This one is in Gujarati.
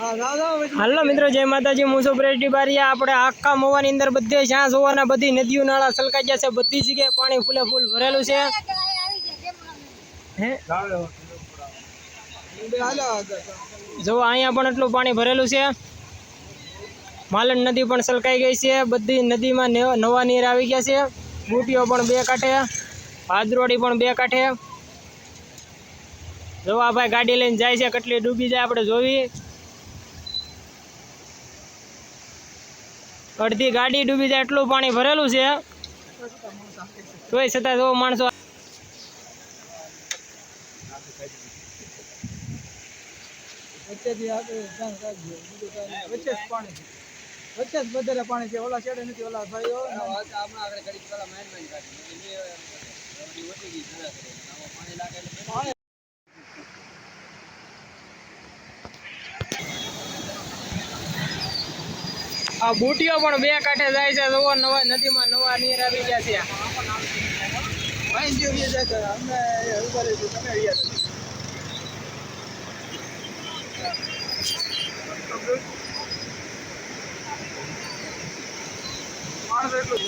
હાલો મિત્રો, જય માતાજી. હું છું પ્રેટી બારિયા. આપણે આખા મોવાની અંદર બધે જ્યાં જોવાના, બધી નદીઓ, નાળા સલકાઈ ગયા છે બધી જગ્યાએ પાણી ફૂલે ફૂલ ભરેલું છે. જો, અહીંયા પણ એટલું પાણી ભરેલું છે. માલણ નદી પણ સલકાઈ ગઈ છે. બધી નદીમાં નવા નીર આવી ગયા છે. બુટીઓ પણ બે કાંઠે ભાદરોડી પણ બે કાંઠે. જો, આ ભાઈ ગાડી લઈને જાય છે. કેટલી ડૂબી જાય આપણે જોવી. અડધી ગાડી ડૂબી જાય એટલું પાણી ભરેલું છે. તોય છતાં જો માણસો. વચ્ચે જ વધારે પાણી છે. ઓલા છેડે નથી ઓલા ભાઈઓ. આ બુટીઓ પણ બે કાંઠે જાય છે. નવા નવા નદીમાં નવા નીર આવી ગયા છે. જજો. માણસો એટલું